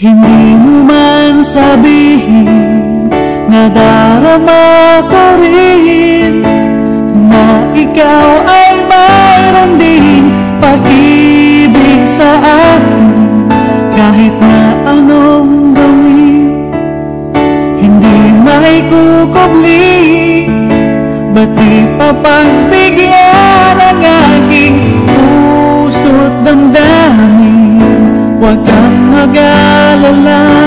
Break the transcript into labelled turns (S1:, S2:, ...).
S1: Hindi mo man sabihin na darama ko rin Na ikaw ay mayroon din pag-ibig sa akin. Kahit na anong gawin Hindi may kukubli. Ba't di papagbigyan ang aking puso't damdamin? Huwag kang all alone.